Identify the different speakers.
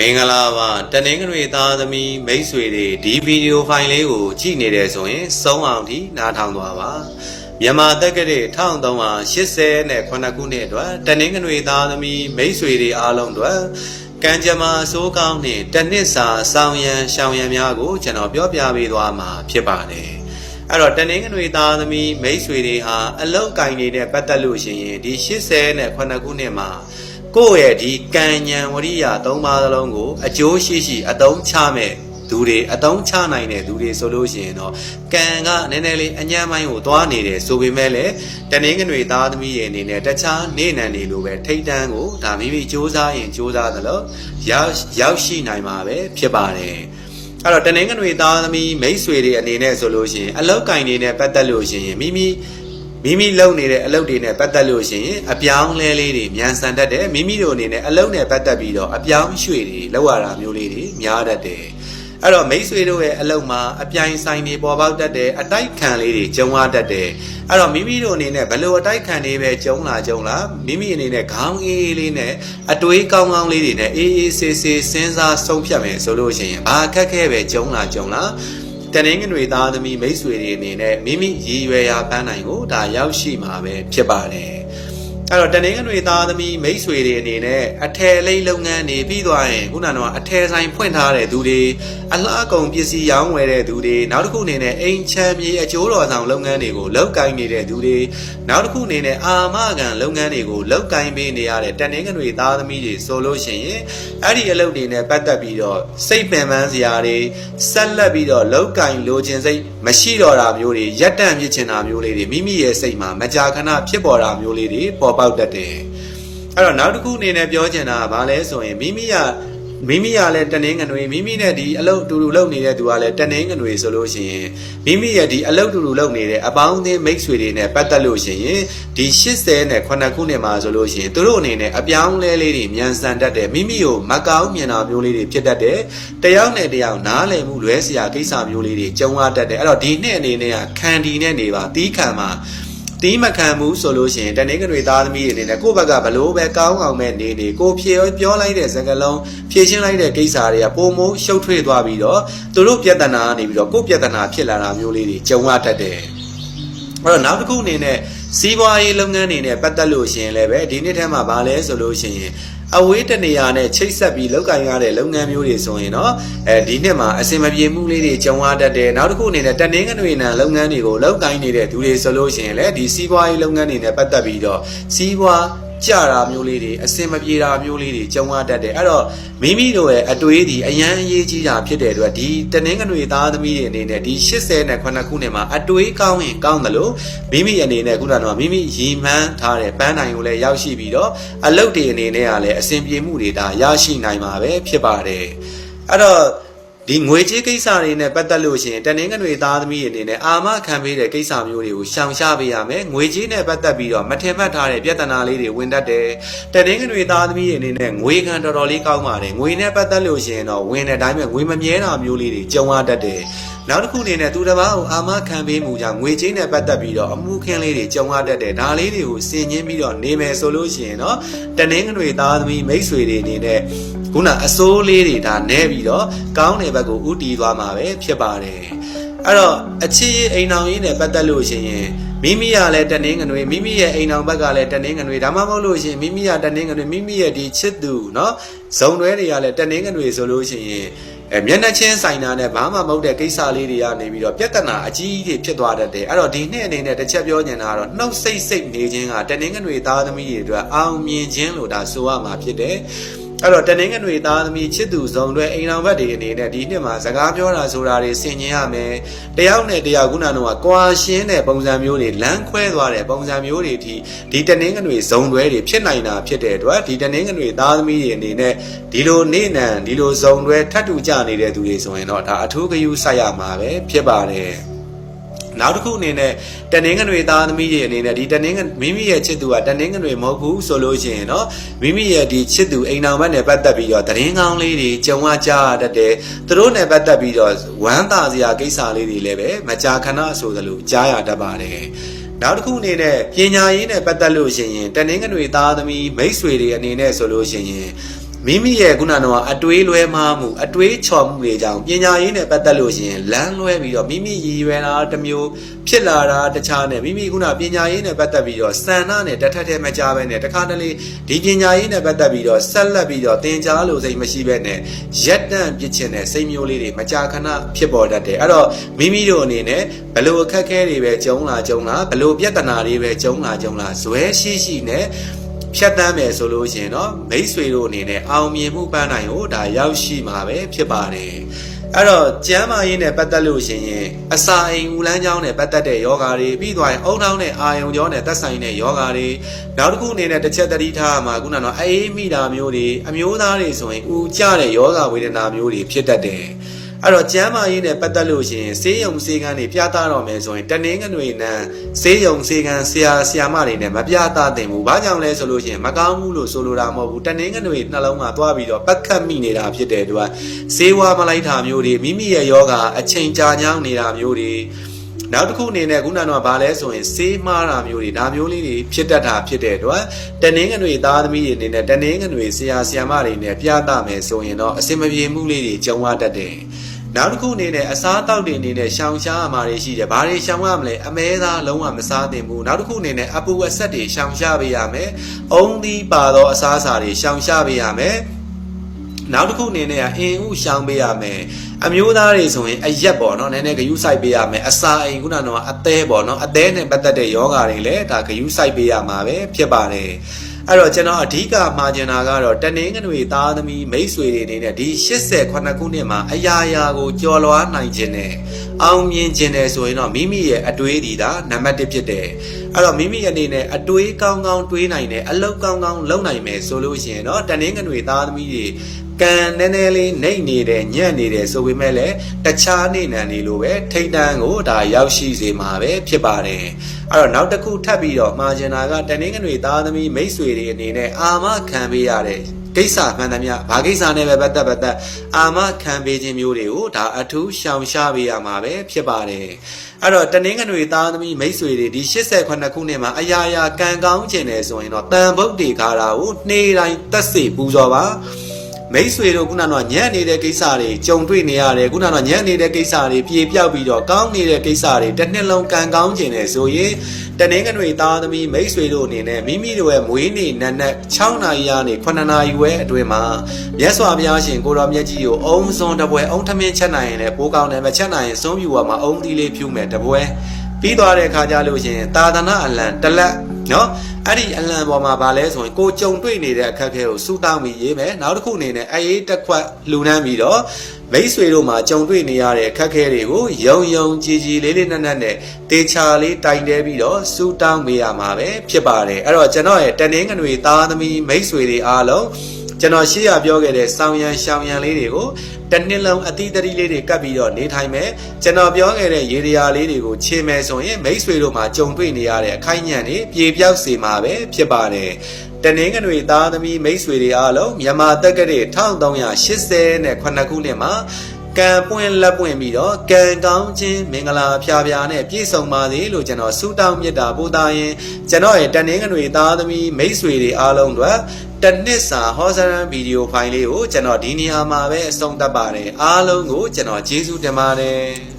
Speaker 1: မင်္ဂလာပါတနင်္ဂနွေသားသမီးမိတ်ဆွေတွေဒီဗီဒီယိုဖိုင်လေးကိုကြည့်နေတယ်ဆိုရင်စုံအောင်ထိနားထောင်သွားပါမြန်မာတက္ကရာ1389ခုနှစ်အတွက်တနင်္ဂနွေသားသမီးမိတ်ဆွေတွေအားလုံးအတွက်ကံကြမ္မာအစိုးကောင်းတဲ့တစ်နှစ်စာဆောင်ရန်ရှောင်ရန်များကိုကျွန်တော်ပြောပြပေးသွားမှာဖြစ်ပါတယ်အဲ့တော့တနင်္ဂနွေသားသမီးမိတ်ဆွေတွေဟာအလောက်ကင်နေတဲ့ပတ်သက်လို့ရှိရင်ဒီ89ခုနှစ်မှာ ကိုယ့်ရဲ့ဒီကံဉဏ်ဝရိယသုံးပါးသလုံးကိုအကျိုးရှိရှိအသုံးချမဲ့သူတွေအသုံးချနိုင်တဲ့သူတွေဆိုလို့ရှိရင်တော့ကံကနည်းနည်းလေးအညံ့ပိုင်းကိုသွားနေတယ်ဆိုပေမဲ့လည်းတနင်္ဂနွေသားသမီးရဲ့အနေနဲ့တခြားနေနံတွေလိုပဲထိတ်တန်းကိုဒါမိမိစူးစမ်းရင်စူးစမ်းသလိုရောက်ရောက်ရှိနိုင်မှာပဲဖြစ်ပါတယ်အဲ့တော့တနင်္ဂနွေသားသမီးမိတ်ဆွေတွေအနေနဲ့ဆိုလို့ရှိရင်အလောက်ကင်တွေနဲ့ပတ်သက်လို့ရှိရင်မိမိ မိမိလုပ်နေတဲ့အလုပ်တွေနဲ့ပတ်သက်လို့ရှိရင်အပြောင်းလဲလေးတွေမြန်ဆန်တတ်တယ်မိမိတို့အနေနဲ့အလုပ်နဲ့ပတ်သက်ပြီးတော့အပြောင်းရွှေ့တွေလောက်ရတာမျိုးလေးတွေများတတ်တယ်အဲ့တော့မိတ်ဆွေတို့ရဲ့အလုပ်မှာအပြိုင်ဆိုင်တွေပေါ်ပေါက်တတ်တယ်အတိုက်ခံလေးတွေကျုံရတတ်တယ်အဲ့တော့မိမိတို့အနေနဲ့ဘယ်လိုအတိုက်ခံတွေပဲကျုံလာကျုံလာမိမိအနေနဲ့ခေါင်းအေးအေးလေးနဲ့အတွေးကောင်းကောင်းလေးတွေနဲ့အေးအေးဆေးဆေးစဉ်းစားဆုံးဖြတ်မယ်ဆိုလို့ရှိရင်ဘာအခက်ခဲပဲကျုံလာကျုံလာ တနင်္ဂနွေသားသမီးမိတ်ဆွေတွေအနေနဲ့မိမိရည်ရွယ်ရာပန်းနိုင်ကိုဒါရောက်ရှိမှာပဲဖြစ်ပါတယ် အဲ့တော့တနင်္ဂနွေသားသမီးမိတ်ဆွေတွေအနေနဲ့အထယ်လိပ်လုပ်ငန်းတွေပြီးသွားရင်ခုနကတော့အထယ်ဆိုင်ဖွင့်ထားတဲ့သူတွေအလှအကုန်ပစ္စည်းရောင်းဝယ်တဲ့သူတွေနောက်တစ်ခုအနေနဲ့အိမ်ချမ်းမြေအကျိုးတော်ဆောင်လုပ်ငန်းတွေကိုလုပ်ကိုင်နေတဲ့သူတွေနောက်တစ်ခုအနေနဲ့အာမခံလုပ်ငန်းတွေကိုလုပ်ကိုင်ပေးနေရတဲ့တနင်္ဂနွေသားသမီးတွေဆိုလို့ရှိရင်အဲ့ဒီအလုပ်တွေနဲ့ပတ်သက်ပြီးတော့စိတ်ပင်ပန်းစရာတွေဆက်လက်ပြီးတော့လောက်ကင်လိုချင်စိတ်မရှိတော့တာမျိုးတွေရက်တန့်ဖြစ်ချင်တာမျိုးလေးတွေမိမိရဲ့စိတ်မှာမကြာခဏဖြစ်ပေါ်တာမျိုးလေးတွေပေါ်ပေါက်တတ်တယ်အဲ့တော့နောက်တစ်ခုအနေနဲ့ပြောချင်တာကဘာလဲဆိုရင်မိမိကမိမိကလည်းတနင်္ဂနွေမိမိနဲ့ဒီအလုပ်တူတူလုပ်နေတဲ့သူကလည်းတနင်္ဂနွေဆိုလို့ရှိရင်မိမိရဲ့ဒီအလုပ်တူတူလုပ်နေတဲ့အပေါင်းအသင်းမိတ်ဆွေတွေနဲ့ပတ်သက်လို့ရှိရင်ဒီ80နဲ့9ခုနှစ်မှာဆိုလို့ရှိရင်သူတို့အနေနဲ့အပြောင်းလဲလေးတွေမြန်ဆန်တတ်တယ်မိမိကိုမကောင်းမြင်တာမျိုးလေးတွေဖြစ်တတ်တယ်တယောက်နဲ့တယောက်နားလည်မှုလွဲစရာကိစ္စမျိုးလေးတွေကြုံရတတ်တယ်အဲ့တော့ဒီနှစ်အနေနဲ့ကခံဒီနဲ့နေပါတီးခံမှာ တီးမခံဘူးဆိုလို့ရှိရင်တနင်္ဂနွေသားသမီးတွေအနေနဲ့ကိုယ့်ဘက်ကဘလို့ပဲကောင်းအောင်မဲ့နေနေကိုဖြေပြောလိုက်တဲ့စကားလုံးဖြေရှင်းလိုက်တဲ့ကိစ္စတွေကပုံမိုးရှုပ်ထွေးသွားပြီးတော့သူတို့ပြဿနာကနေပြီးတော့ကိုယ့်ပြဿနာဖြစ်လာတာမျိုးလေးတွေကြုံရတတ်တယ်အဲ့တော့နောက်တစ်ခုအနေနဲ့စီးပွားရေးလုပ်ငန်းတွေနဲ့ပတ်သက်လို့ရှိရင်လည်းပဲဒီနှစ်ထဲမှာဗာလဲဆိုလို့ရှိရင် အဝေးတနေရာနဲ့ချိတ်ဆက်ပြီးလုပ်ကင်ရတဲ့လုပ်ငန်းမျိုးတွေဆိုရင်တော့အဲဒီနှစ်မှာအစင်မပြေမှုလေးတွေကြုံရတတ်တယ်နောက်တစ်ခုအနေနဲ့တနင်္ဂနွေနံလုပ်ငန်းတွေကိုလုပ်ကင်နေတဲ့သူတွေဆိုလို့ရှိရင်လည်းဒီစီးပွားရေးလုပ်ငန်းတွေနဲ့ပတ်သက်ပြီးတော့စီးပွား ကြတာမျိုးလေးတွေအစင်မပြေတာမျိုးလေးတွေကြုံရတတ်တယ်အဲ့တော့မိမိတို့ရဲ့အတွေးဒီအရန်အရေးကြီးတာဖြစ်တဲ့အတွက်ဒီတနင်္ဂနွေသားသမီးတွေအနေနဲ့ဒီ80နဲ့9ခုနှစ်မှာအတွေးကောင်းရင်ကောင်းတယ်လို့မိမိအနေနဲ့ခုနကတော့မိမိရည်မှန်းထားတဲ့ပန်းနိုင်ကိုလည်းရောက်ရှိပြီးတော့အလုပ်တွေအနေနဲ့ကလည်းအစင်ပြေမှုတွေဒါရရှိနိုင်မှာပဲဖြစ်ပါတယ်အဲ့တော့ ဒီငွေကြေးကိစ္စတွေနဲ့ပတ်သက်လို့ရှိရင်တနင်္ဂနွေသားသမီးတွေအနေနဲ့အာမခံပေးတဲ့ကိစ္စမျိုးတွေကိုရှောင်ရှားပေးရမယ်ငွေကြေးနဲ့ပတ်သက်ပြီးတော့မထင်မှတ်ထားတဲ့ပြဿနာလေးတွေဝင်တတ်တယ်တနင်္ဂနွေသားသမီးတွေအနေနဲ့ငွေခံတော်တော်လေးကောင်းပါတယ်ငွေနဲ့ပတ်သက်လို့ရှိရင်တော့ဝင်တဲ့အတိုင်းပဲငွေမမြဲတာမျိုးလေးတွေကြုံရတတ်တယ်နောက်တစ်ခုအနေနဲ့သူတစ်ပါးကိုအာမခံပေးမှုကြောင့်ငွေကြေးနဲ့ပတ်သက်ပြီးတော့အမှုခင်းလေးတွေကြုံရတတ်တယ်ဒါလေးတွေကိုစင်ကျင်းပြီးတော့နေမယ်ဆိုလို့ရှိရင်တော့တနင်္ဂနွေသားသမီးမိတ်ဆွေတွေအနေနဲ့ ခုနအစိုးလေးတွေဒါနဲပြီးတော့ကောင်းတဲ့ဘက်ကိုဥတီးသွားမှာပဲဖြစ်ပါတယ်အဲ့တော့အချစ်ရေးအိမ်အောင်ရေးနဲ့ပတ်သက်လို့ရှိရင်မိမိကလည်းတနင်္ဂနွေမိမိရဲ့အိမ်အောင်ဘက်ကလည်းတနင်္ဂနွေဒါမှမဟုတ်လို့ရှိရင်မိမိကတနင်္ဂနွေမိမိရဲ့ဒီချစ်သူเนาะဇုံတွဲတွေကလည်းတနင်္ဂနွေဆိုလို့ရှိရင်အဲမျက်နှာချင်းဆိုင်တာနဲ့ဘာမှမဟုတ်တဲ့ကိစ္စလေးတွေကနေပြီးတော့ပြဿနာအကြီးကြီးဖြစ်သွားတတ်တယ်အဲ့တော့ဒီနှစ်အနေနဲ့တစ်ချက်ပြောချင်တာကတော့နှုတ်ဆိတ်ဆိတ်နေခြင်းကတနင်္ဂနွေသားသမီးတွေအတွက်အောင်မြင်ခြင်းလို့ဒါဆိုရမှာဖြစ်တယ် အဲ့တော့တနင်္ဂနွေသားသမီးချစ်သူဇုံတွေအိမ်တော်ဘက်တွေအနေနဲ့ဒီနှစ်မှာစကားပြောတာဆိုတာတွေဆင်ញင်ရမယ်တယောက်နဲ့တယောက်ခုနကတော့ကွာရှင်းတဲ့ပုံစံမျိုးတွေလမ်းခွဲသွားတဲ့ပုံစံမျိုးတွေဒီဒီတနင်္ဂနွေဇုံတွေတွေဖြစ်နိုင်တာဖြစ်တဲ့အတွက်ဒီတနင်္ဂနွေသားသမီးတွေအနေနဲ့ဒီလိုနေနံဒီလိုဇုံတွေထပ်တူကြနေတဲ့သူတွေဆိုရင်တော့ဒါအထူးဂရုစိုက်ရမှာပဲဖြစ်ပါတယ် နောက်တစ်ခုအနေနဲ့တနင်္ဂနွေသားသမီးတွေအနေနဲ့ဒီတနင်္ဂမိမိရဲ့ချစ်သူကတနင်္ဂနွေမဟုတ်ဘူးဆိုလို့ရှိရင်တော့မိမိရဲ့ဒီချစ်သူအိမ်တော်ဘက်နဲ့ပတ်သက်ပြီးတော့သတင်းကောင်းလေးတွေကြုံရကြရတတ်တယ်သူတို့နဲ့ပတ်သက်ပြီးတော့ဝမ်းသာစရာကိစ္စလေးတွေလည်းပဲမကြာခဏဆိုသလိုကြားရတတ်ပါတယ်နောက်တစ်ခုအနေနဲ့ပညာရေးနဲ့ပတ်သက်လို့ရှိရင်တနင်္ဂနွေသားသမီးမိတ်ဆွေတွေအနေနဲ့ဆိုလို့ရှိရင် မိမိရဲ့ခုနကတော့အတွေးလွဲမှားမှုအတွေးချော်မှုတွေကြောင့်ပညာရေးနဲ့ပတ်သက်လို့ရှိရင်လမ်းလွဲပြီးတော့မိမိရည်ရွယ်တာတစ်မျိုးဖြစ်လာတာတခြားနဲ့မိမိခုနပညာရေးနဲ့ပတ်သက်ပြီးတော့စံနာနဲ့တထက်ထဲမကြဘဲနဲ့တခါတလေဒီပညာရေးနဲ့ပတ်သက်ပြီးတော့ဆက်လက်ပြီးတော့သင်ကြားလို့စိတ်မရှိဘဲနဲ့ရက်တန့်ပြစ်ချင်တဲ့စိတ်မျိုးလေးတွေမကြာခဏဖြစ်ပေါ်တတ်တယ်အဲ့တော့မိမိတို့အနေနဲ့ဘလို့အခက်အခဲတွေပဲကြုံလာကြုံလာဘလို့ပြဿနာတွေပဲကြုံလာကြုံလာဇွဲရှိရှိနဲ့ ဖြတ်တန်းမယ်ဆိုလို့ရှိရင်တော့မိတ်ဆွေတို့အနေနဲ့အောင်မြင်မှုပန်းနိုင်ကိုဒါရောက်ရှိမှာပဲဖြစ်ပါတယ်အဲ့တော့ကျမ်းမာရေးနဲ့ပတ်သက်လို့ရှိရင်အစာအိမ်ဦးလန်းကြောင်းနဲ့ပတ်သက်တဲ့ယောဂါတွေပြီးသွားရင်အုံနှောင်းနဲ့အာယုံကြောနဲ့သက်ဆိုင်တဲ့ယောဂါတွေနောက်တစ်ခုအနေနဲ့တစ်ချက်တတိထားမှာခုနကတော့အေးမိတာမျိုးတွေအမျိုးသားတွေဆိုရင်ဦးကြတဲ့ယောဂါဝေဒနာမျိုးတွေဖြစ်တတ်တယ် အဲ့တော့ကျမ်းမာရေးနဲ့ပတ်သက်လို့ရှိရင်ဆေးရုံဆေးကန်းတွေပြသတော့မယ်ဆိုရင်တနင်္ဂနွေနံဆေးရုံဆေးကန်းဆရာဆရာမတွေနဲ့မပြသသင့်ဘူး။ဘာကြောင့်လဲဆိုလို့ရှိရင်မကောင်းဘူးလို့ဆိုလိုတာမဟုတ်ဘူး။တနင်္ဂနွေနှလုံးကသွားပြီးတော့ပတ်ခတ်မိနေတာဖြစ်တဲ့အတွက်ဆေးဝါးမလိုက်တာမျိုးတွေမိမိရဲ့ယောဂအချိန်ကြာညောင်းနေတာမျိုးတွေနောက်တစ်ခုအနေနဲ့ခုနကတော့ဗာလဲဆိုရင်ဆေးမှားတာမျိုးတွေဒါမျိုးလေးတွေဖြစ်တတ်တာဖြစ်တဲ့အတွက်တနင်္ဂနွေသားသမီးတွေအနေနဲ့တနင်္ဂနွေဆရာဆရာမတွေနဲ့ပြသမယ်ဆိုရင်တော့အစင်မပြေမှုလေးတွေကြုံရတတ်တယ်။ နောက်တစ်ခုအနေနဲ့အစားအသောက်တွေအနေနဲ့ရှောင်ရှားရမှာတွေရှိတယ်။ဘာတွေရှောင်ရမလဲအမဲသားလုံးဝမစားသင့်ဘူး။နောက်တစ်ခုအနေနဲ့အပူအဆက်တွေရှောင်ရှားပေးရမယ်။အုံသီးပါသောအစားအစာတွေရှောင်ရှားပေးရမယ်။နောက်တစ်ခုအနေနဲ့ကအင်ဥရှောင်ပေးရမယ်အမျိုးသားတွေဆိုရင်အရက်ပေါ့နော်နည်းနည်းဂယုစိုက်ပေးရမယ်အစာအိမ်ခုနကတော့အသေးပေါ့နော်အသေးနဲ့ပတ်သက်တဲ့ယောဂါတွေလည်းဒါဂယုစိုက်ပေးရမှာပဲဖြစ်ပါတယ် အဲ့တော့ကျွန်တော်အဓိကမှာကျင်တာကတော့တနင်္ဂနွေသားသမီးမိတ်ဆွေတွေအနေနဲ့ဒီ88ခုနှစ်မှာအရာရာကိုကြော်လွားနိုင်ခြင်းနဲ့ အောင်မြင်ခြင်းနဲ့ဆိုရင်တော့မိမိရဲ့အတွေးဒီတာနံပါတ်1ဖြစ်တယ်အဲ့တော့မိမိအနေနဲ့အတွေးကောင်းကောင်းတွေးနိုင်တယ်အလုပ်ကောင်းကောင်းလုပ်နိုင်မယ်ဆိုလို့ရှိရင်တော့တနင်္ဂနွေသားသမီးတွေကံနည်းနည်းလေးနှိမ့်နေတယ်ညံ့နေတယ်ဆိုပေမဲ့လည်းတခြားနေနံနေလိုပဲထိတ်တန်းကိုဒါရောက်ရှိစေမှာပဲဖြစ်ပါတယ်အဲ့တော့နောက်တစ်ခုထပ်ပြီးတော့မှာကျင်တာကတနင်္ဂနွေသားသမီးမိတ်ဆွေတွေအနေနဲ့အာမခံပေးရတဲ့ ကိစ္စမှန်သမျှဘာကိစ္စနဲ့ပဲပတ်သက်ပတ်သက်အာမခံပေးခြင်းမျိုးတွေကိုဒါအထူးရှောင်ရှားပေးရမှာပဲဖြစ်ပါတယ်အဲ့တော့တနင်္ဂနွေသားသမီးမိတ်ဆွေတွေဒီ88ခုနှစ်မှာအရာရာကံကောင်းခြင်းတယ်ဆိုရင်တော့တန်ဗုဒ္ဓေခါတာကိုနှေးတိုင်းတက်စေပူဇော်ပါ မိတ်ဆွေတို့ခုနကတော့ညံ့နေတဲ့ကိစ္စတွေကြုံတွေ့နေရတယ်ခုနကတော့ညံ့နေတဲ့ကိစ္စတွေပြေပြောက်ပြီးတော့ကောင်းနေတဲ့ကိစ္စတွေတစ်နှစ်လုံးကံကောင်းခြင်းတယ်ဆိုရင်တနင်္ဂနွေသားသမီးမိတ်ဆွေတို့အနေနဲ့မိမိတို့ရဲ့မွေးနေ့နက်နက်6နာရီကနေ9နာရီဝဲအတွင်းမှာမြတ်စွာဘုရားရှင်ကိုတော်မြတ်ကြီးကိုအုံစွန်တပွဲအုံထမင်းချက်နိုင်ရင်လည်းပိုးကောင်းတယ်မချက်နိုင်ရင်စွန့်ပြူရမှာအုံသီးလေးဖြူမယ်တပွဲ ပြီးသွားတဲ့အခါကျလို့ရှင်သာသနာအလံတလက်နော်အဲ့ဒီအလံပေါ်မှာဗာလဲဆိုရင်ကိုကြုံတွေ့နေတဲ့အခက်အခဲကိုစူတောင်းပြီးရေးမယ်နောက်တစ်ခုအနေနဲ့အေးတက်ခွက်လူနှမ်းပြီးတော့မိတ်ဆွေတို့မှာကြုံတွေ့နေရတဲ့အခက်အခဲတွေကိုယုံယုံကြည်ကြည်လေးလေးနက်နက်နဲ့တေချာလေးတိုင်တဲပြီးတော့စူတောင်းပေးရမှာပဲဖြစ်ပါတယ်အဲ့တော့ကျွန်တော်ရဲ့တနင်္ဂနွေသားသမီးမိတ်ဆွေတွေအားလုံး ကျွန်တော်ရှေ့ရပြောခဲ့တဲ့ဆောင်းရံရှောင်းရံလေးတွေကိုတနှစ်လုံးအတိတတိလေးတွေကပ်ပြီးတော့နေထိုင်မယ်ကျွန်တော်ပြောခဲ့တဲ့ရေတရာလေးတွေကိုခြေမယ်ဆိုရင်မိတ်ဆွေတို့မှာကြုံတွေ့နေရတဲ့အခိုက်အညံ့တွေပြေပြောက်စေမှာပဲဖြစ်ပါတယ်တနင်္ဂနွေသားသမီးမိတ်ဆွေတွေအားလုံးမြန်မာတက္ကရာ1380နဲ့ခုနှစ်မှာ ကံပွင့်လက်ပွင့်ပြီးတော့ကံကောင်းခြင်းမင်္ဂလာဖျားဖျားနဲ့ပြည့်စုံပါစေလို့ကျွန်တော်ဆုတောင်းမြတ်တာပို့သားရင်ကျွန်တော်ရဲ့တနင်္ဂနွေသားသမီးမိတ်ဆွေတွေအားလုံးတို့တနစ်စာဟောစရန်ဗီဒီယိုဖိုင်လေးကိုကျွန်တော်ဒီနေရာမှာပဲအဆုံးသတ်ပါတယ်အားလုံးကိုကျွန်တော်ကျေးဇူးတင်ပါတယ်